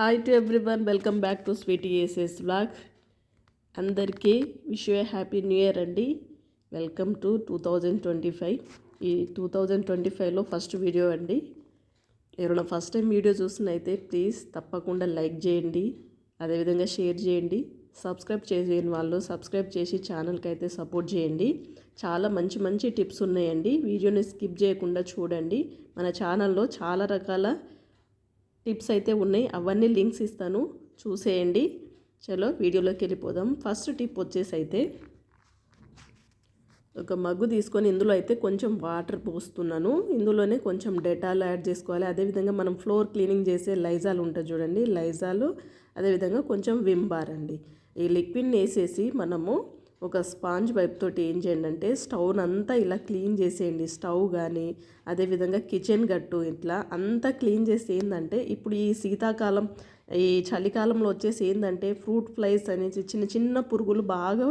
Hi to everyone welcome back to sweet aces blog అందరికీ wish you happy new year అండి. Welcome to two thousand twenty five ఈ two thousand twenty ఫైవ్లో first video అండి. ఎవరైనా first time video చూసినైతే please తప్పకుండా like చేయండి. అదేవిధంగా షేర్ చేయండి. సబ్స్క్రైబ్ చేయని వాళ్ళు సబ్స్క్రైబ్ చేసి ఛానల్కి అయితే సపోర్ట్ చేయండి. చాలా మంచి మంచి టిప్స్ ఉన్నాయండి. వీడియోని స్కిప్ చేయకుండా చూడండి. మన ఛానల్లో చాలా రకాల టిప్స్ అయితే ఉన్నాయి. అవన్నీ లింక్స్ ఇస్తాను. చూసేయండి. చలో వీడియోలోకి వెళ్ళిపోదాం. ఫస్ట్ టిప్ వచ్చేసి అయితే ఒక మగ్గు తీసుకొని ఇందులో అయితే కొంచెం వాటర్ పోస్తున్నాను. ఇందులోనే కొంచెం డెటాల్ యాడ్ చేసుకోవాలి. అదేవిధంగా మనం ఫ్లోర్ క్లీనింగ్ చేసే లైజాల్ ఉంటుంది చూడండి. లైజాలు అదేవిధంగా కొంచెం విమ్ బార్ అండి. ఈ లిక్విడ్ని వేసేసి మనము ఒక స్పాంజ్ పైప్ తోటి ఏం చేయండి అంటే స్టవ్ని అంతా ఇలా క్లీన్ చేసేయండి. స్టవ్ కానీ అదేవిధంగా కిచెన్ గట్టు ఇట్లా అంతా క్లీన్ చేసి ఏంటంటే ఇప్పుడు ఈ శీతాకాలం ఈ చలికాలంలో వచ్చేసి ఏంటంటే ఫ్రూట్ ఫ్లైస్ అనేసి చిన్న చిన్న పురుగులు బాగా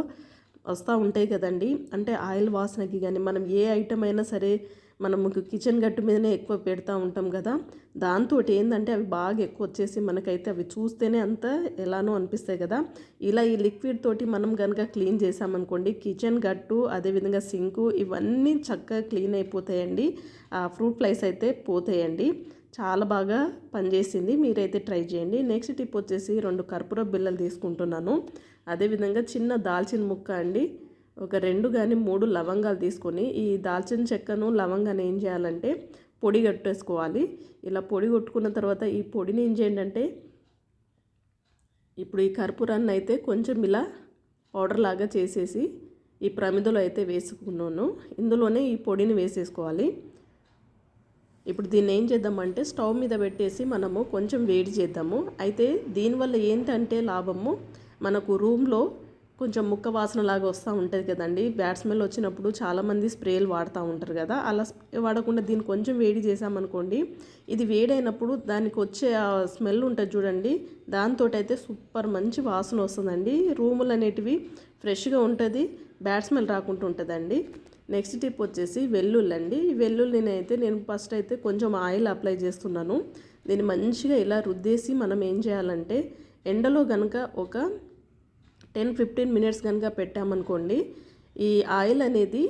వస్తూ ఉంటాయి కదండి. అంటే ఆయిల్ వాసనకి కానీ మనం ఏ ఐటమ్ అయినా సరే మనము కిచెన్ గట్టు మీదనే ఎక్కువ పెడతా ఉంటాం కదా దాంతో ఏంటంటే అవి బాగా ఎక్కువ వచ్చేసి మనకైతే అవి చూస్తేనే అంత ఎలానో అనిపిస్తాయి కదా. ఇలా ఈ లిక్విడ్ తోటి మనం కనుక క్లీన్ చేసామనుకోండి కిచెన్ గట్టు అదేవిధంగా సింకు ఇవన్నీ చక్కగా క్లీన్ అయిపోతాయండి. ఆ ఫ్రూట్ ఫ్లైస్ అయితే పోతాయండి. చాలా బాగా పనిచేసింది. మీరైతే ట్రై చేయండి. నెక్స్ట్ టిప్ వచ్చేసి రెండు కర్పూర బిల్లలు తీసుకుంటున్నాను. అదేవిధంగా చిన్న దాల్చిన ముక్క అండి. ఒక రెండు కానీ మూడు లవంగాలు తీసుకొని ఈ దాల్చిన చెక్కను లవంగాన్ని ఏం చేయాలంటే పొడి కట్టేసుకోవాలి. ఇలా పొడి కొట్టుకున్న తర్వాత ఈ పొడిని ఏం చేయండి అంటే ఇప్పుడు ఈ కర్పూరాన్ని అయితే కొంచెం ఇలా పౌడర్ లాగా చేసేసి ఈ ప్రమిదలో అయితే వేసుకున్నాను. ఇందులోనే ఈ పొడిని వేసేసుకోవాలి. ఇప్పుడు దీన్ని ఏం చేద్దామంటే స్టవ్ మీద పెట్టేసి మనము కొంచెం వేడి చేద్దాము. అయితే దీనివల్ల ఏంటంటే లాభము? మనకు రూమ్లో కొంచెం ముక్క వాసన లాగా వస్తూ ఉంటుంది కదండి. బ్యాడ్ స్మెల్ వచ్చినప్పుడు చాలామంది స్ప్రేలు వాడుతూ ఉంటారు కదా. అలా వాడకుండా దీన్ని కొంచెం వేడి చేసామనుకోండి ఇది వేడైనప్పుడు దానికి వచ్చే ఆ స్మెల్ ఉంటుంది చూడండి. దాంతో అయితే సూపర్ మంచి వాసన వస్తుందండి. రూములు అనేటివి ఫ్రెష్గా ఉంటుంది బ్యాడ్ స్మెల్ రాకుండా ఉంటుందండి. నెక్స్ట్ టిప్ వచ్చేసి వెల్లుల్లి అండి. ఈ వెల్లుల్లిని అయితే నేను ఫస్ట్ అయితే కొంచెం ఆయిల్ అప్లై చేస్తున్నాను. దీన్ని మంచిగా ఇలా రుద్దేసి మనం ఏం చేయాలంటే ఎండలో కనుక ఒక టెన్ ఫిఫ్టీన్ మినిట్స్ కనుక పెట్టామనుకోండి ఈ ఆయిల్ అనేది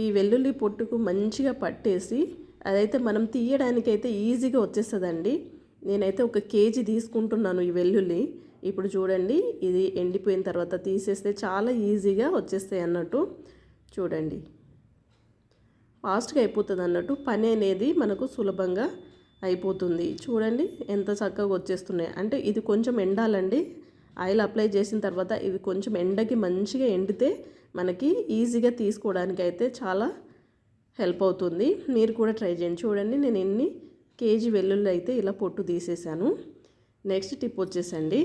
ఈ వెల్లుల్లి పొట్టుకు మంచిగా పట్టేసి అదైతే మనం తీయడానికైతే ఈజీగా వచ్చేస్తుందండి. నేనైతే ఒక కేజీ తీసుకుంటున్నాను ఈ వెల్లుల్లి. ఇప్పుడు చూడండి ఇది ఎండిపోయిన తర్వాత తీసేస్తే చాలా ఈజీగా వచ్చేస్తాయి అన్నట్టు చూడండి. ఫాస్ట్గా అయిపోతుంది అన్నట్టు పని అనేది మనకు సులభంగా అయిపోతుంది. చూడండి ఎంత చక్కగా వచ్చేస్తున్నాయి. అంటే ఇది కొంచెం ఎండాలండి. ఆయిల్ అప్లై చేసిన తర్వాత ఇవి కొంచెం ఎండకి మంచిగా ఎండితే మనకి ఈజీగా తీసుకోవడానికి అయితే చాలా హెల్ప్ అవుతుంది. మీరు కూడా ట్రై చేయండి. చూడండి నేను ఎన్ని కేజీ వెల్లుల్లి అయితే ఇలా పొట్టు తీసేసాను. నెక్స్ట్ టిప్ వచ్చేసండి.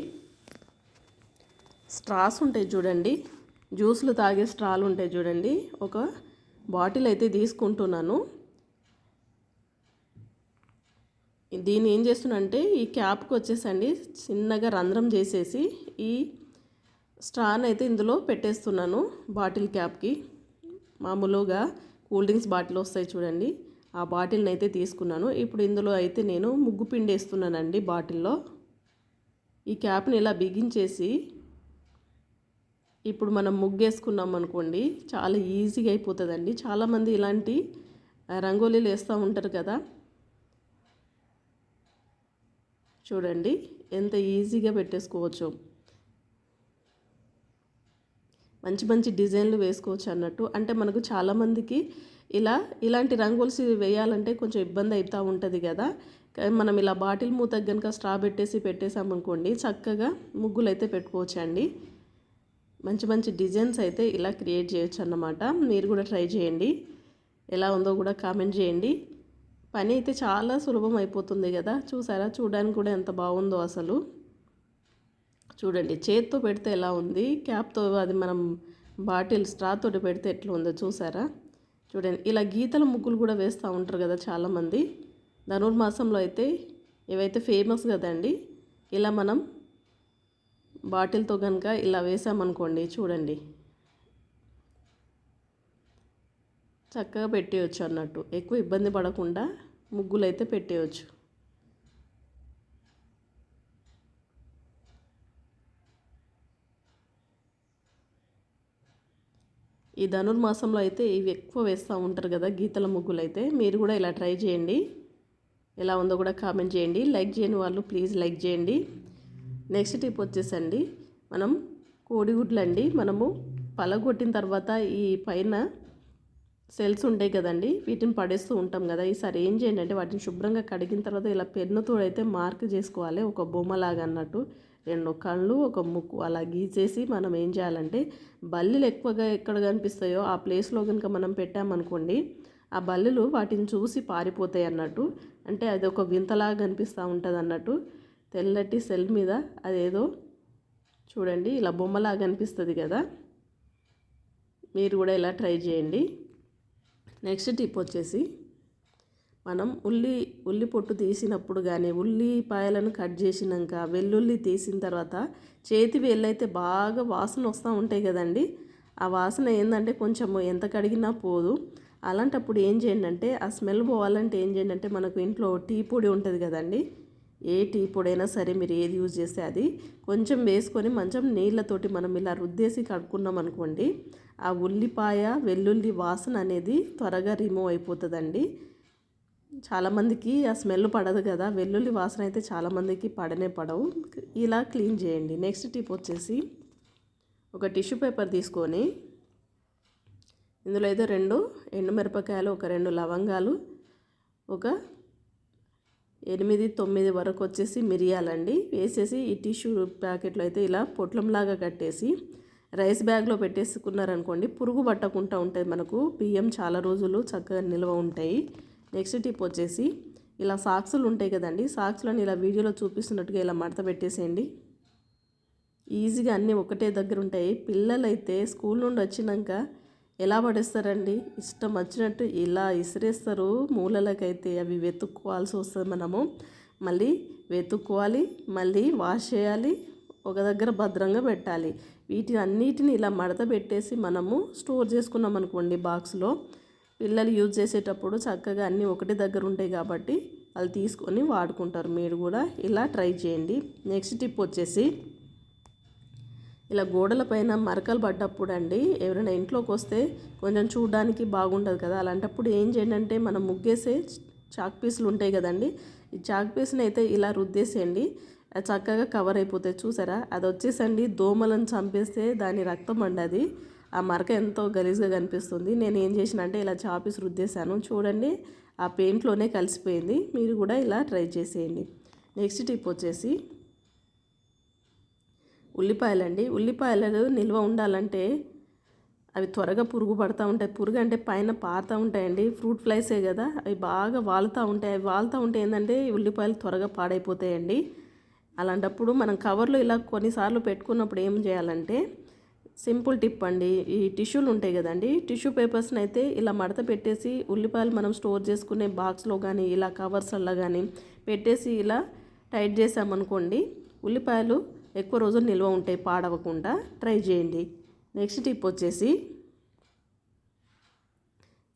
స్ట్రాస్ ఉంటాయి చూడండి. జ్యూస్లు తాగే స్ట్రాలు ఉంటాయి చూడండి. ఒక బాటిల్ అయితే తీసుకుంటున్నాను. దీన్ని ఏం చేస్తున్నంటే ఈ క్యాప్కి వచ్చేసండి చిన్నగా రంధ్రం చేసేసి ఈ స్ట్రాన్ అయితే ఇందులో పెట్టేస్తున్నాను బాటిల్ క్యాప్కి. మామూలుగా కూల్ డ్రింక్స్ బాటిల్ వస్తాయి చూడండి ఆ బాటిల్ని అయితే తీసుకున్నాను. ఇప్పుడు ఇందులో అయితే నేను ముగ్గు పిండి వేస్తున్నానండి బాటిల్లో. ఈ క్యాప్ని ఇలా బిగించేసి ఇప్పుడు మనం ముగ్గేసుకున్నాం అనుకోండి చాలా ఈజీగా అయిపోతుందండి. చాలామంది ఇలాంటి రంగోలీలు వేస్తూ ఉంటారు కదా చూడండి. ఎంత ఈజీగా పెట్టేసుకోవచ్చు. మంచి మంచి డిజైన్లు వేసుకోవచ్చు అన్నట్టు. అంటే మనకు చాలామందికి ఇలా ఇలాంటి రంగోల్స్ వేయాలంటే కొంచెం ఇబ్బంది అవుతూ ఉంటుంది కదా. మనం ఇలా బాటిల్ మూత కనుక స్ట్రా పెట్టేసి పెట్టేసామనుకోండి చక్కగా ముగ్గులు అయితే పెట్టుకోవచ్చు అండి మంచి మంచి డిజైన్స్ అయితే ఇలా క్రియేట్ చేయొచ్చు అన్నమాట. మీరు కూడా ట్రై చేయండి. ఎలా ఉందో కూడా కామెంట్ చేయండి. పని అయితే చాలా సులభం అయిపోతుంది కదా. చూసారా? చూడడానికి కూడా ఎంత బాగుందో అసలు. చూడండి చేత్తో పెడితే ఎలా ఉంది? క్యాప్తో అది మనం బాటిల్ స్ట్రాతో పెడితే ఎట్లా ఉందో చూసారా? చూడండి ఇలా గీతల ముగ్గులు కూడా వేస్తూ ఉంటారు కదా చాలామంది. ధనుర్మాసంలో అయితే ఇవైతే ఫేమస్ కదండి. ఇలా మనం బాటిల్తో కనుక ఇలా వేసామనుకోండి చూడండి. చక్కగా పెట్టేయచ్చు అన్నట్టు. ఎక్కువ ఇబ్బంది పడకుండా ముగ్గులు అయితే పెట్టేయచ్చు. ఈ ధనుర్మాసంలో అయితే ఇవి ఎక్కువ వేస్తూ ఉంటారు కదా గీతల ముగ్గులు అయితే మీరు కూడా ఇలా ట్రై చేయండి. ఎలా ఉందో కూడా కామెంట్ చేయండి. లైక్ చేయని వాళ్ళు ప్లీజ్ లైక్ చేయండి. నెక్స్ట్ టిప్ వచ్చేసండి. మనం కోడిగుడ్లు అండి మనము పలగొట్టిన తర్వాత ఈ పైన సెల్స్ ఉంటాయి కదండి వీటిని పడేస్తూ ఉంటాం కదా. ఈసారి ఏం చేయండి అంటే వాటిని శుభ్రంగా కడిగిన తర్వాత ఇలా పెన్నుతో అయితే మార్క్ చేసుకోవాలి. ఒక బొమ్మలాగా అన్నట్టు రెండు కళ్ళు ఒక ముక్కు అలా గీసేసి మనం ఏం చేయాలంటే బల్లెలు ఎక్కువగా ఎక్కడ కనిపిస్తాయో ఆ ప్లేస్లో కనుక మనం పెట్టామనుకోండి ఆ బల్లులు వాటిని చూసి పారిపోతాయి అన్నట్టు. అంటే అది ఒక వింతలాగా కనిపిస్తూ ఉంటుంది అన్నట్టు. తెల్లటి సెల్ మీద అదేదో చూడండి ఇలా బొమ్మలాగా కనిపిస్తుంది కదా. మీరు కూడా ఇలా ట్రై చేయండి. నెక్స్ట్ టిప్ వచ్చేసి మనం ఉల్లి ఉల్లి పొట్టు తీసినప్పుడు కానీ ఉల్లిపాయలను కట్ చేసినాక వెల్లుల్లి తీసిన తర్వాత చేతి వేళ్ళైతే బాగా వాసన వస్తూ ఉంటాయి కదండి. ఆ వాసన ఏంటంటే కొంచెం ఎంత కడిగినా పోదు. అలాంటప్పుడు ఏం చేయండి అంటే ఆ స్మెల్ పోవాలంటే ఏం చేయండి అంటే మనకు ఇంట్లో టీ పొడి ఉంటుంది కదండి. ఏ టీ పొడైనా సరే మీరు ఏది యూజ్ చేస్తే అది. కొంచెం వేసుకొని మంచం నీళ్ళతోటి మనం ఇలా రుద్దేసి కడుక్కున్నాం అనుకోండి ఆ ఉల్లిపాయ వెల్లుల్లి వాసన అనేది త్వరగా రిమూవ్ అయిపోతుందండి. చాలామందికి ఆ స్మెల్ పడదు కదా వెల్లుల్లి వాసన అయితే చాలామందికి పడనే పడవు. ఇలా క్లీన్ చేయండి. నెక్స్ట్ టిప్ వచ్చేసి ఒక టిష్యూ పేపర్ తీసుకొని ఇందులో అయితే రెండు ఎండుమిరపకాయలు ఒక రెండు లవంగాలు ఒక ఎనిమిది తొమ్మిది వరకు వచ్చేసి మిరియాలండి. వేసేసి ఈ టిష్యూ ప్యాకెట్లో అయితే ఇలా పొట్లంలాగా కట్టేసి రైస్ బ్యాగ్లో పెట్టేసుకున్నారనుకోండి పురుగు పట్టకుండా ఉంటుంది మనకు. బియ్యం చాలా రోజులు చక్కగా నిల్వ ఉంటాయి. నెక్స్ట్ టిప్ వచ్చేసి ఇలా సాక్సులు ఉంటాయి కదండి సాక్సులను ఇలా వీడియోలో చూపిస్తున్నట్టుగా ఇలా మడత పెట్టేసేయండి. ఈజీగా అన్నీ ఒకటే దగ్గర ఉంటాయి. పిల్లలైతే స్కూల్ నుండి వచ్చినాక ఎలా పడేస్తారండి? ఇష్టం వచ్చినట్టు ఇలా ఇసిరేస్తారు. మూలలకైతే అవి వెతుక్కోవాల్సి వస్తుంది మనము. మళ్ళీ వెతుక్కోవాలి మళ్ళీ వాష్ చేయాలి ఒక దగ్గర భద్రంగా పెట్టాలి. వీటి అన్నిటిని ఇలా మడత పెట్టేసి మనము స్టోర్ చేసుకున్నాం అనుకోండి బాక్స్లో. పిల్లలు యూజ్ చేసేటప్పుడు చక్కగా అన్నీ ఒకటి దగ్గర ఉంటాయి కాబట్టి వాళ్ళు తీసుకొని వాడుకుంటారు. మీరు కూడా ఇలా ట్రై చేయండి. నెక్స్ట్ టిప్ వచ్చేసి ఇలా గోడల పైన మరకలు పడ్డప్పుడు అండి ఎవరైనా ఇంట్లోకి వస్తే కొంచెం చూడడానికి బాగుంటుంది కదా. అలాంటప్పుడు ఏం చేయండి అంటే మనం ముగ్గేసే చాక్ పీసులు ఉంటాయి కదండి. ఈ చాక్ పీస్ని అయితే ఇలా రుద్దేసేయండి. అది చక్కగా కవర్ అయిపోతాయి. చూసారా? అది వచ్చేసండి. దోమలను చంపేస్తే దాని రక్తం అండి ఆ మరక ఎంతో గలీజ్గా కనిపిస్తుంది. నేను ఏం చేసిన అంటే ఇలా చాపీస్ రుద్దేశాను. చూడండి ఆ పెయింట్లోనే కలిసిపోయింది. మీరు కూడా ఇలా ట్రై చేసేయండి. నెక్స్ట్ టిప్ వచ్చేసి ఉల్లిపాయలండి. ఉల్లిపాయలు నిల్వ ఉండాలంటే అవి త్వరగా పురుగు పడుతూ ఉంటాయి. పురుగు అంటే పైన పారుతూ ఉంటాయండి. ఫ్రూట్ ఫ్లైసే కదా. అవి బాగా వాలుతూ ఉంటాయి. అవి వాలుతూ ఉంటే ఏంటంటే ఉల్లిపాయలు త్వరగా పాడైపోతాయండి. అలాంటప్పుడు మనం కవర్లో ఇలా కొన్నిసార్లు పెట్టుకున్నప్పుడు ఏం చేయాలంటే సింపుల్ టిప్ అండి. ఈ టిష్యూలు ఉంటాయి కదండి. టిష్యూ పేపర్స్ని అయితే ఇలా మడత పెట్టేసి ఉల్లిపాయలు మనం స్టోర్ చేసుకునే బాక్స్లో కానీ ఇలా కవర్స్లో కానీ పెట్టేసి ఇలా టైట్ చేసామనుకోండి ఉల్లిపాయలు ఎక్కువ రోజులు నిల్వ ఉంటాయి పాడవకుండా ట్రై చేయండి. నెక్స్ట్ టిప్ వచ్చేసి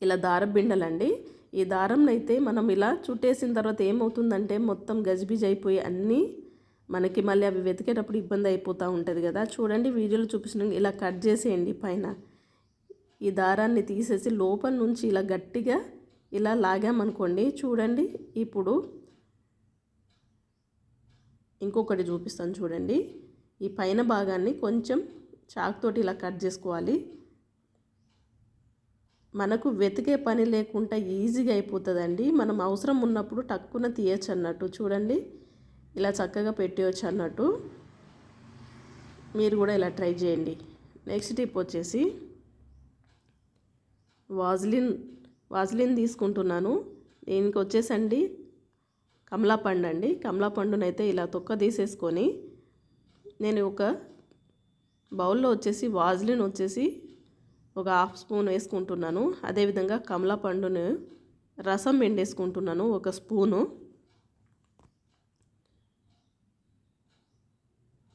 ఇలా దారం బిండలండి ఈ దారం అయితే మనం ఇలా చుట్టేసిన తర్వాత ఏమవుతుందంటే మొత్తం గజిబిజ్ అయిపోయి అన్నీ మనకి మళ్ళీ అవి వెతికేటప్పుడు ఇబ్బంది అయిపోతూ ఉంటుంది కదా. చూడండి వీడియోలో చూపించిన ఇలా కట్ చేసేయండి పైన. ఈ దారాన్ని తీసేసి లోపల నుంచి ఇలా గట్టిగా ఇలా లాగామనుకోండి చూడండి ఇప్పుడు ఇంకొకటి చూపిస్తాను చూడండి. ఈ పైన భాగాన్ని కొంచెం చాక్తోటి ఇలా కట్ చేసుకోవాలి. మనకు వెతికే పని లేకుండా ఈజీగా అయిపోతుందండి. మనం అవసరం ఉన్నప్పుడు టక్కున తీయచ్చు అన్నట్టు. చూడండి. ఇలా చక్కగా పెట్టేయచ్చు అన్నట్టు. మీరు కూడా ఇలా ట్రై చేయండి. నెక్స్ట్ టిప్ వచ్చేసి వాజ్లిన్ వాజ్లిన్ తీసుకుంటున్నాను. దీనికి వచ్చేసండి కమలా పండు అండి. కమలా పండునైతే ఇలా తొక్క తీసేసుకొని నేను ఒక బౌల్లో వచ్చేసి వాజ్లిన్ వచ్చేసి ఒక హాఫ్ స్పూన్ వేసుకుంటున్నాను. అదేవిధంగా కమలా పండును రసం పిండేసుకుంటున్నాను ఒక స్పూను.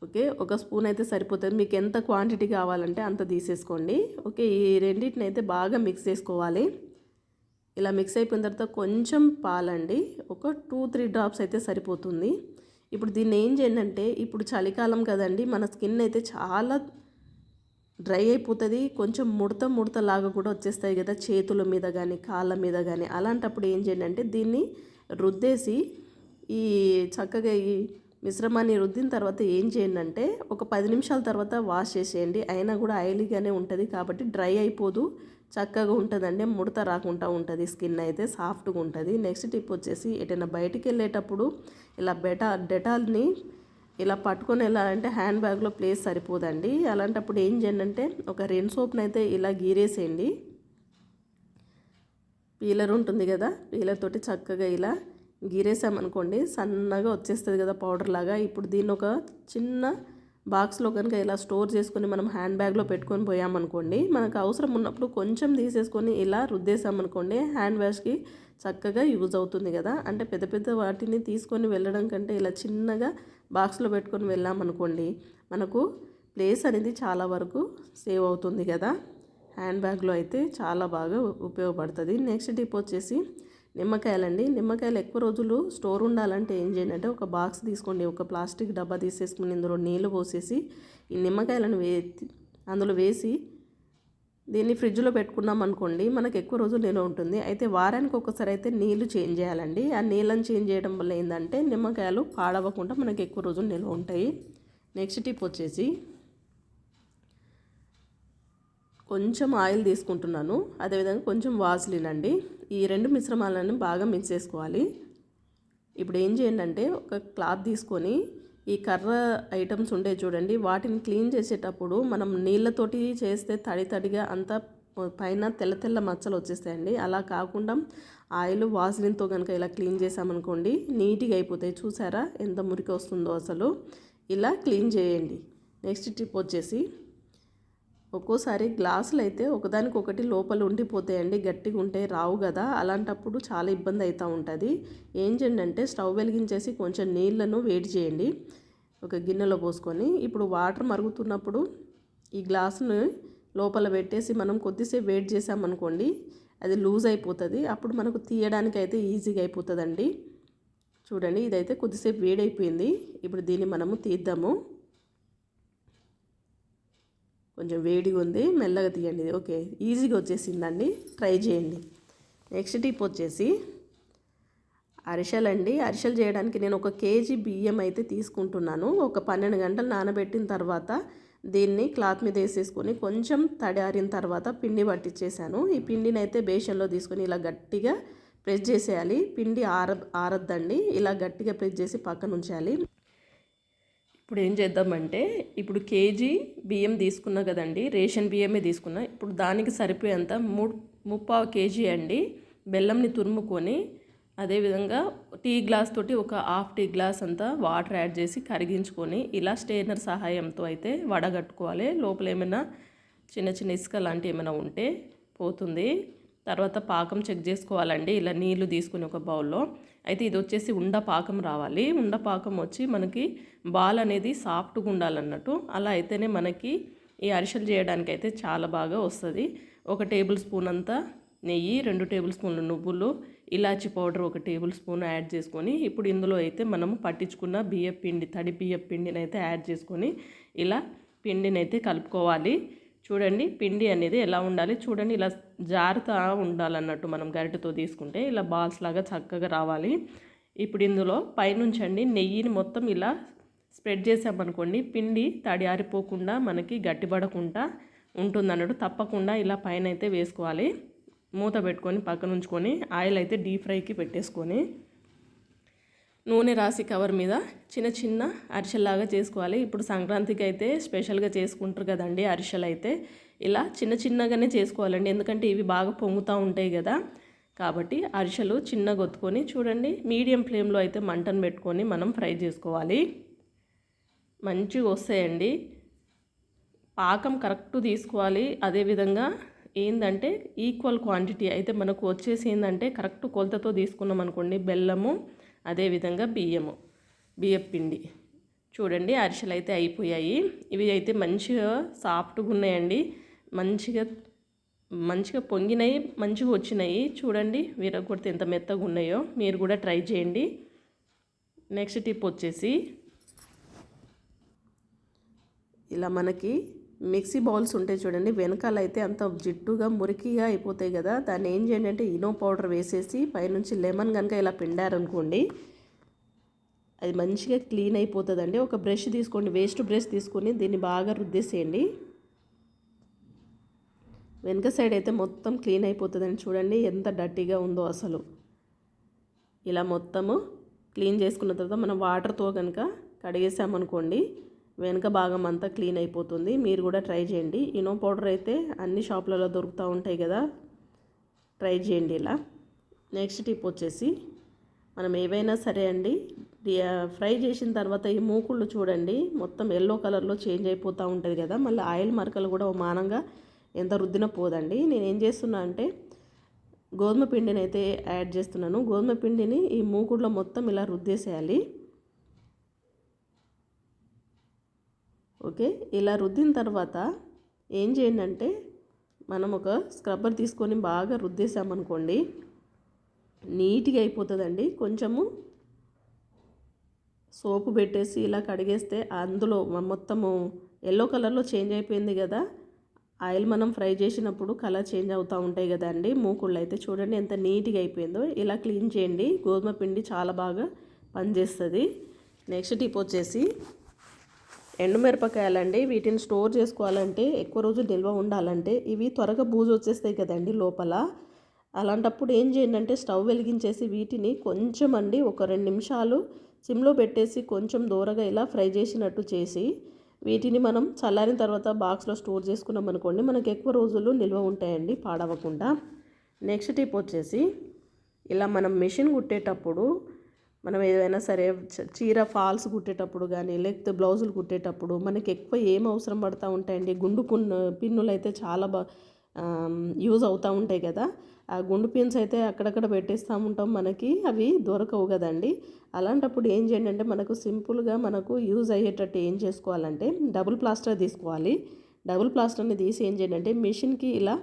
ఓకే ఒక స్పూన్ అయితే సరిపోతుంది. మీకు ఎంత క్వాంటిటీ కావాలంటే అంత తీసేసుకోండి. ఓకే ఈ రెండింటిని అయితే బాగా మిక్స్ చేసుకోవాలి. ఇలా మిక్స్ అయిపోయిన తర్వాత కొంచెం పాలండి. ఒక టూ త్రీ డ్రాప్స్ అయితే సరిపోతుంది. ఇప్పుడు దీన్ని ఏం చేయండి అంటే ఇప్పుడు చలికాలం కదండి మన స్కిన్ అయితే చాలా డ్రై అయిపోతుంది. కొంచెం ముడత ముడత లాగా కూడా వచ్చేస్తాయి కదా చేతుల మీద కానీ కాళ్ళ మీద కానీ అలాంటప్పుడు ఏం చేయండి అంటే దీన్ని రుద్దేసి ఈ చక్కగా ఈ మిశ్రమాన్ని రుద్దిన తర్వాత ఏం చేయండి అంటే ఒక పది నిమిషాల తర్వాత వాష్ చేసేయండి. అయినా కూడా ఆయిలీగానే ఉంటుంది కాబట్టి డ్రై అయిపోదు. చక్కగా ఉంటుందండి. ముడత రాకుండా ఉంటుంది. స్కిన్ అయితే సాఫ్ట్గా ఉంటుంది. నెక్స్ట్ టిప్ వచ్చేసి ఎటైనా బయటికి వెళ్ళేటప్పుడు ఇలా బెటా డెటాల్ని ఇలా పట్టుకొని వెళ్ళాలంటే హ్యాండ్ బ్యాగ్లో ప్లేస్ సరిపోదండి. అలాంటప్పుడు ఏం చేయండి అంటే ఒక రెండు సోప్ని అయితే ఇలా గీరేసేయండి. పీలర్ ఉంటుంది కదా పీలర్ తోటి చక్కగా ఇలా గీరేసామనుకోండి సన్నగా వచ్చేస్తుంది కదా పౌడర్ లాగా. ఇప్పుడు దీన్ని ఒక చిన్న బాక్స్లో కనుక ఇలా స్టోర్ చేసుకొని మనం హ్యాండ్ బ్యాగ్లో పెట్టుకొని పోయామనుకోండి మనకు అవసరం ఉన్నప్పుడు కొంచెం తీసేసుకొని ఇలా రుద్దేసామనుకోండి హ్యాండ్ వాష్కి చక్కగా యూజ్ అవుతుంది కదా. అంటే పెద్ద పెద్ద వాటిని తీసుకొని వెళ్ళడం కంటే ఇలా చిన్నగా బాక్స్లో పెట్టుకొని వెళ్ళామనుకోండి మనకు ప్లేస్ అనేది చాలా వరకు సేవ్ అవుతుంది కదా. హ్యాండ్ బ్యాగ్లో అయితే చాలా బాగా ఉపయోగపడుతుంది. నెక్స్ట్ టిప్ వచ్చేసి నిమ్మకాయలండి. నిమ్మకాయలు ఎక్కువ రోజులు స్టోర్ ఉండాలంటే ఏం చేయండి అంటే ఒక బాక్స్ తీసుకోండి. ఒక ప్లాస్టిక్ డబ్బా తీసేసుకుని ఇందులో నీళ్ళు పోసేసి ఈ నిమ్మకాయలను వే అందులో వేసి దీన్ని ఫ్రిడ్జ్లో పెట్టుకున్నాం అనుకోండి మనకు ఎక్కువ రోజులు నిల్వ ఉంటుంది. అయితే వారానికి ఒకసారి అయితే నీళ్ళు చేంజ్ చేయాలండి. ఆ నీళ్ళని చేంజ్ చేయడం వల్ల ఏంటంటే నిమ్మకాయలు పాడవకుండా మనకు ఎక్కువ రోజులు నిల్వ ఉంటాయి. నెక్స్ట్ టిప్ వచ్చేసి కొంచెం ఆయిల్ తీసుకుంటున్నాను. అదేవిధంగా కొంచెం వాసులినండి అండి. ఈ రెండు మిశ్రమాలను బాగా మిక్స్ చేసుకోవాలి. ఇప్పుడు ఏం చేయండి అంటే ఒక క్లాత్ తీసుకొని ఈ కర్ర ఐటమ్స్ ఉంటాయి చూడండి వాటిని క్లీన్ చేసేటప్పుడు మనం నీళ్ళతోటి చేస్తే తడి తడిగా అంతా పైన తెల్ల తెల్ల మచ్చలు వచ్చేస్తాయండి. అలా కాకుండా ఆయిల్ వాసిలిన్తో కనుక ఇలా క్లీన్ చేసామనుకోండి నీట్గా అయిపోతాయి. చూసారా ఎంత మురికి వస్తుందో అసలు. ఇలా క్లీన్ చేయండి. నెక్స్ట్ టిప్ వచ్చేసి ఒక్కోసారి గ్లాసులు అయితే ఒకదానికొకటి లోపల ఉండిపోతాయండి గట్టిగా ఉంటే రావు కదా అలాంటప్పుడు చాలా ఇబ్బంది అవుతూ ఉంటుంది. ఏం చేయండి అంటే స్టవ్ వెలిగించేసి కొంచెం నీళ్ళను వేడి చేయండి. ఒక గిన్నెలో పోసుకొని ఇప్పుడు వాటర్ మరుగుతున్నప్పుడు ఈ గ్లాసును లోపల పెట్టేసి మనం కొద్దిసేపు వెయిట్ చేసామనుకోండి అది లూజ్ అయిపోతుంది అప్పుడు మనకు తీయడానికి అయితే ఈజీగా అయిపోతుందండి చూడండి ఇదైతే కొద్దిసేపు వేడైపోయింది. ఇప్పుడు దీన్ని మనము తీద్దాము. కొంచెం వేడిగా ఉంది మెల్లగా తీయండి. ఓకే ఈజీగా వచ్చేసిందండి. ట్రై చేయండి. నెక్స్ట్ టిప్ వచ్చేసి అరిసెలండి అరిసెలు చేయడానికి నేను ఒక కేజీ బియ్యం అయితే తీసుకుంటున్నాను. ఒక పన్నెండు గంటలు నానబెట్టిన తర్వాత దీన్ని క్లాత్ మీద వేసేసుకొని కొంచెం తడారిన తర్వాత పిండి పట్టించేసాను ఈ పిండిని అయితే బేషన్లో తీసుకొని ఇలా గట్టిగా ప్రెస్ చేసేయాలి. పిండి ఆర ఆరద్దండి. ఇలా గట్టిగా ప్రెస్ చేసి పక్కన ఉంచాలి ఇప్పుడు ఏం చేద్దామంటే ఇప్పుడు కేజీ బియ్యం తీసుకున్నా కదండి రేషన్ బియ్యమే తీసుకున్నా ఇప్పుడు దానికి సరిపోయేంత మూ ముప్పావు కేజీ అండి బెల్లంని తురుముకొని అదేవిధంగా టీ గ్లాస్ తోటి ఒక హాఫ్ టీ గ్లాస్ అంతా వాటర్ యాడ్ చేసి కరిగించుకొని ఇలా స్టేనర్ సహాయంతో అయితే వడగట్టుకోవాలి. లోపల ఏమైనా చిన్న చిన్న ఇసుక లాంటివి ఏమైనా ఉంటే పోతుంది. తర్వాత పాకం చెక్ చేసుకోవాలండి. ఇలా నీళ్ళు తీసుకుని ఒక బౌల్లో. అయితే ఇది వచ్చేసి ఉండ పాకం రావాలి. ఉండ పాకం వచ్చి మనకి బాల్ అనేది సాఫ్ట్గా ఉండాలన్నట్టు. అలా అయితేనే మనకి ఈ అరిసెలు చేయడానికి అయితే చాలా బాగా వస్తుంది. ఒక టేబుల్ స్పూన్ అంతా నెయ్యి రెండు టేబుల్ స్పూన్లు నువ్వులు ఇలాచి పౌడర్ ఒక టేబుల్ స్పూన్ యాడ్ చేసుకొని ఇప్పుడు ఇందులో అయితే మనము పట్టించుకున్న బియ్యం పిండి తడి బియ్యం పిండిని అయితే యాడ్ చేసుకొని ఇలా పిండిని అయితే కలుపుకోవాలి. చూడండి పిండి అనేది ఎలా ఉండాలి? చూడండి ఇలా జారుతా ఉండాలన్నట్టు మనం గరిటెతో తీసుకుంటే ఇలా బాల్స్ లాగా చక్కగా రావాలి. ఇప్పుడు ఇందులో పైనుంచి అండి నెయ్యిని మొత్తం ఇలా స్ప్రెడ్ చేసామనుకోండి పిండి తడి ఆరిపోకుండా మనకి గట్టిపడకుండా ఉంటుంది అన్నట్టు తప్పకుండా ఇలా పైన అయితే వేసుకోవాలి. మూత పెట్టుకొని పక్కన ఉంచుకొని ఆయిల్ అయితే డీప్ ఫ్రైకి పెట్టేసుకొని నూనె రాసి కవర్ మీద చిన్న చిన్న అరిసెల్లాగా చేసుకోవాలి. ఇప్పుడు సంక్రాంతికి అయితే స్పెషల్గా చేసుకుంటారు కదండి అరిసెలు అయితే ఇలా చిన్న చిన్నగానే చేసుకోవాలండి. ఎందుకంటే ఇవి బాగా పొంగుతూ ఉంటాయి కదా. కాబట్టి అరిసెలు చిన్నగా ఒత్తుకొని చూడండి మీడియం ఫ్లేమ్లో అయితే మంటను పెట్టుకొని మనం ఫ్రై చేసుకోవాలి. మంచిగా వస్తాయండి. పాకం కరెక్ట్ తీసుకోవాలి. అదేవిధంగా ఏంటంటే ఈక్వల్ క్వాంటిటీ అయితే మనకు వచ్చేసి ఏంటంటే కరెక్ట్ కొలతతో తీసుకున్నాం అనుకోండి బెల్లము అదేవిధంగా బియ్యము బియ్యం పిండి. చూడండి అరిసెలు అయితే అయిపోయాయి. ఇవి అయితే మంచిగా సాఫ్ట్గా ఉన్నాయండి. మంచిగా మంచిగా పొంగినాయి మంచిగా వచ్చినాయి. చూడండి కొడితే ఎంత మెత్తగా ఉన్నాయో. మీరు కూడా ట్రై చేయండి. నెక్స్ట్ టిప్ వచ్చేసి ఇలా మనకి మిక్సీ బౌల్స్ ఉంటాయి చూడండి వెనకాల అయితే అంత జిట్టుగా మురికిగా అయిపోతాయి కదా. దాన్ని ఏం చేయండి అంటే ఇనో పౌడర్ వేసేసి పైనుంచి లెమన్ కనుక ఇలా పిండారనుకోండి అది మంచిగా క్లీన్ అయిపోతుందండి. ఒక బ్రష్ తీసుకోండి వేస్ట్ బ్రష్ తీసుకొని దీన్ని బాగా రుద్దేసేయండి. వెనక సైడ్ అయితే మొత్తం క్లీన్ అయిపోతుందండి చూడండి ఎంత డర్టీగా ఉందో అసలు. ఇలా మొత్తము క్లీన్ చేసుకున్న తర్వాత మనం వాటర్తో కనుక కడిగేసామనుకోండి వెనుక భాగం అంతా క్లీన్ అయిపోతుంది. మీరు కూడా ట్రై చేయండి. ఇనో పౌడర్ అయితే అన్ని షాపులలో దొరుకుతూ ఉంటాయి కదా. ట్రై చేయండి ఇలా. నెక్స్ట్ టిప్ వచ్చేసి మనం ఏవైనా సరే అండి ఫ్రై చేసిన తర్వాత ఈ మూకుళ్ళు చూడండి. మొత్తం ఎల్లో కలర్లో చేంజ్ అయిపోతూ ఉంటుంది కదా. మళ్ళీ ఆయిల్ మరకలు కూడా మానంగా ఎంత రుద్దిన పోదండి. నేను ఏం చేస్తున్నా అంటే గోధుమ పిండిని అయితే యాడ్ చేస్తున్నాను. గోధుమ పిండిని ఈ మూకుడులో మొత్తం ఇలా రుద్దేసేయాలి. ఓకే? ఇలా రుద్దిన తర్వాత ఏం చేయండి అంటే మనం ఒక స్క్రబ్బర్ తీసుకొని బాగా రుద్దేసామనుకోండి నీట్గా అయిపోతుందండి. కొంచెము సోపు పెట్టేసి ఇలా కడిగేస్తే అందులో మొత్తము ఎల్లో కలర్లో చేంజ్ అయిపోయింది కదా ఆయిల్ మనం ఫ్రై చేసినప్పుడు కలర్ చేంజ్ అవుతూ ఉంటాయి కదండి మూకుళ్ళు అయితే చూడండి ఎంత నీట్గా అయిపోయిందో. ఇలా క్లీన్ చేయండి. గోధుమ పిండి చాలా బాగా పనిచేస్తుంది. నెక్స్ట్ టిప్ వచ్చేసి ఎండుమిరపకాయలండి వీటిని స్టోర్ చేసుకోవాలంటే ఎక్కువ రోజులు నిల్వ ఉండాలంటే ఇవి త్వరగా బూజు వచ్చేస్తాయి కదండి లోపల. అలాంటప్పుడు ఏం చేయండి అంటే స్టవ్ వెలిగించేసి వీటిని కొంచెం అండి ఒక రెండు నిమిషాలు సిమ్లో పెట్టేసి కొంచెం దూరగా ఇలా ఫ్రై చేసినట్టు చేసి వీటిని మనం చల్లారిన తర్వాత బాక్స్లో స్టోర్ చేసుకున్నాం అనుకోండి మనకు ఎక్కువ రోజులు నిల్వ ఉంటాయండి పాడవకుండా. నెక్స్ట్ టిప్ వచ్చేసి ఇలా మనం మిషన్ కుట్టేటప్పుడు మనం ఏదైనా సరే చీర ఫాల్స్ కుట్టేటప్పుడు కానీ లేకపోతే బ్లౌజులు కుట్టేటప్పుడు మనకి ఎక్కువ ఏం అవసరం పడుతూ ఉంటాయండి? గుండు పున్ను పిన్నులు అయితే చాలా బా యూజ్ అవుతూ ఉంటాయి కదా? ఆ గుండు పిన్స్ అయితే అక్కడక్కడ పెట్టేస్తూ ఉంటాం మనకి అవి దొరకవు కదండి. అలాంటప్పుడు ఏం చేయండి అంటే మనకు సింపుల్గా మనకు యూజ్ అయ్యేటట్టు ఏం చేసుకోవాలంటే డబుల్ ప్లాస్టర్ తీసుకోవాలి. డబుల్ ప్లాస్టర్ని తీసి ఏం చేయండి అంటే మిషన్కి ఇలా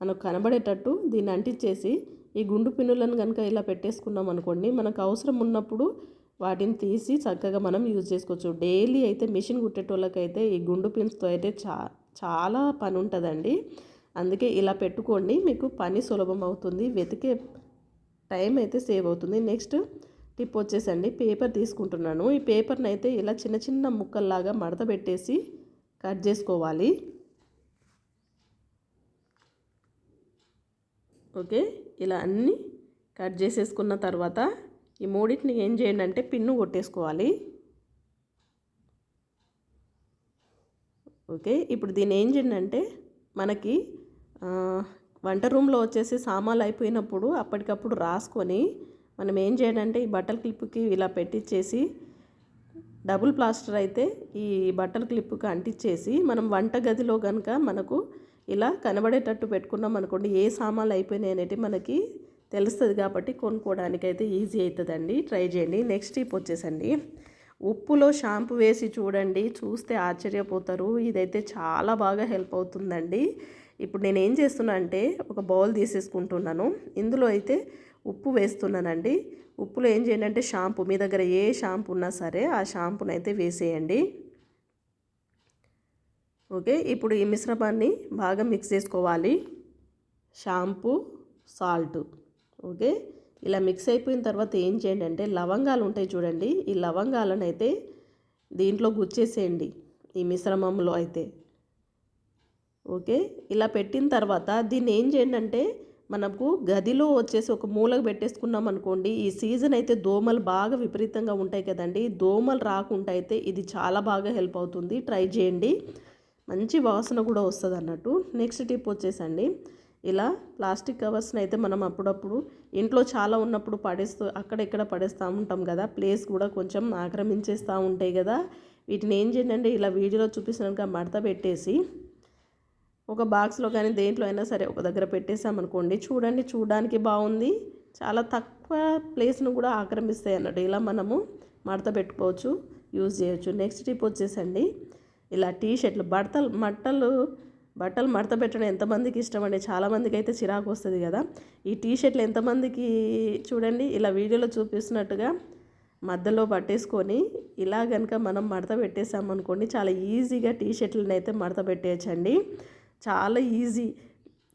మనకు కనబడేటట్టు దీన్ని అంటించేసి ఈ గుండు పిన్నులను కనుక ఇలా పెట్టేసుకున్నాం అనుకోండి మనకు అవసరం ఉన్నప్పుడు వాటిని తీసి చక్కగా మనం యూజ్ చేసుకోవచ్చు. డైలీ అయితే మిషన్ కుట్టేటోళ్ళకైతే ఈ గుండు పిన్స్తో అయితే చా చాలా పని ఉంటుందండి. అందుకే ఇలా పెట్టుకోండి మీకు పని సులభం అవుతుంది వెతికే టైం అయితే సేవ్ అవుతుంది. నెక్స్ట్ టిప్ వచ్చేసండి పేపర్ తీసుకుంటున్నాను. ఈ పేపర్ని అయితే ఇలా చిన్న చిన్న ముక్కల్లాగా మడత పెట్టేసి కట్ చేసుకోవాలి. ఓకే? ఇలా అన్నీ కట్ చేసేసుకున్న తర్వాత ఈ మూడింటిని ఏం చేయండి అంటే పిన్ను కొట్టేసుకోవాలి. ఓకే? ఇప్పుడు దీన్ని ఏం చేయండి అంటే మనకి వంట రూమ్లో వచ్చేసి సామాన్లు అయిపోయినప్పుడు అప్పటికప్పుడు రాసుకొని మనం ఏం చేయాలంటే ఈ బట్టల క్లిప్కి ఇలా పెట్టించేసి డబుల్ ప్లాస్టర్ అయితే ఈ బట్టల క్లిప్కి అంటించేసి మనం వంట గదిలో కనుక మనకు ఇలా కనబడేటట్టు పెట్టుకున్నాం అనుకోండి ఏ సామాన్లు అయిపోయినాయి అనేది మనకి తెలుస్తుంది కాబట్టి కొనుక్కోవడానికి అయితే ఈజీ అవుతుందండి ట్రై చేయండి. నెక్స్ట్ టిప్ వచ్చేసండి. ఉప్పులో షాంపూ వేసి చూడండి. చూస్తే ఆశ్చర్యపోతారు. ఇదైతే చాలా బాగా హెల్ప్ అవుతుందండి. ఇప్పుడు నేను ఏం చేస్తున్నా అంటే ఒక బౌల్ తీసేసుకుంటున్నాను. ఇందులో అయితే ఉప్పు వేస్తున్నానండి. ఉప్పులో ఏం చేయండి అంటే షాంపూ మీ దగ్గర ఏ షాంపూ ఉన్నా సరే ఆ షాంపూని అయితే వేసేయండి. ఓకే ఇప్పుడు ఈ మిశ్రమాన్ని బాగా మిక్స్ చేసుకోవాలి. Shampoo salt okay. ఇలా మిక్స్ అయిపోయిన తర్వాత ఏం చేయండి అంటే లవంగాలు ఉంటాయి చూడండి. ఈ లవంగాలను అయితే దీంట్లో గుచ్చేసేయండి ఈ మిశ్రమంలో అయితే. ఓకే ఇలా పెట్టిన తర్వాత దీన్ని ఏం చేయండి అంటే మనకు గదిలో వచ్చేసి ఒక మూలకు పెట్టేసుకున్నాం అనుకోండి ఈ సీజన్ అయితే దోమలు బాగా విపరీతంగా ఉంటాయి కదండి. దోమలు రాకుండా అయితే ఇది చాలా బాగా హెల్ప్ అవుతుంది. ట్రై చేయండి. మంచి వాసన కూడా వస్తుంది అన్నట్టు నెక్స్ట్ టిప్ వచ్చేసండి. ఇలా ప్లాస్టిక్ కవర్స్ని అయితే మనం అప్పుడప్పుడు ఇంట్లో చాలా ఉన్నప్పుడు పడేస్తూ అక్కడ ఇక్కడ పడేస్తూ ఉంటాం కదా ప్లేస్ కూడా కొంచెం ఆక్రమించేస్తూ ఉంటాయి కదా. వీటిని ఏం చేయండి ఇలా వీడియోలో చూపిస్తున్నట్టుగా మడత పెట్టేసి ఒక బాక్స్లో కానీ దేంట్లో అయినా సరే ఒక దగ్గర పెట్టేసామనుకోండి చూడండి చూడడానికి బాగుంది. చాలా తక్కువ ప్లేస్ను కూడా ఆక్రమిస్తాయి అన్నట్టు. ఇలా మనము మడత పెట్టుకోవచ్చు యూజ్ చేయొచ్చు. నెక్స్ట్ టిప్ వచ్చేసండి. ఇలా టీ షర్ట్లు బట్టలు మట్టలు బట్టలు మడత పెట్టడం ఎంతమందికి ఇష్టం అండి? చాలామందికి అయితే చిరాకు వస్తుంది కదా. ఈ టీ షర్ట్లు ఎంతమందికి చూడండి ఇలా వీడియోలో చూపిస్తున్నట్టుగా మధ్యలో పట్టేసుకొని ఇలా కనుక మనం మడత పెట్టేసామనుకోండి చాలా ఈజీగా టీ షర్ట్లను అయితే మడత పెట్టేయచ్చండి. చాలా ఈజీ.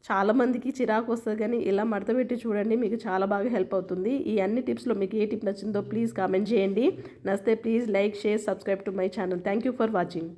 చాలామందికి చిరాకు వస్తుంది కానీ ఇలా మడత పెట్టి చూడండి మీకు చాలా బాగా హెల్ప్ అవుతుంది. ఈ అన్ని టిప్స్లో మీకు ఏ టిప్ నచ్చిందో ప్లీజ్ కామెంట్ చేయండి. నచ్చితే please like share subscribe to my channel. Thank you for watching.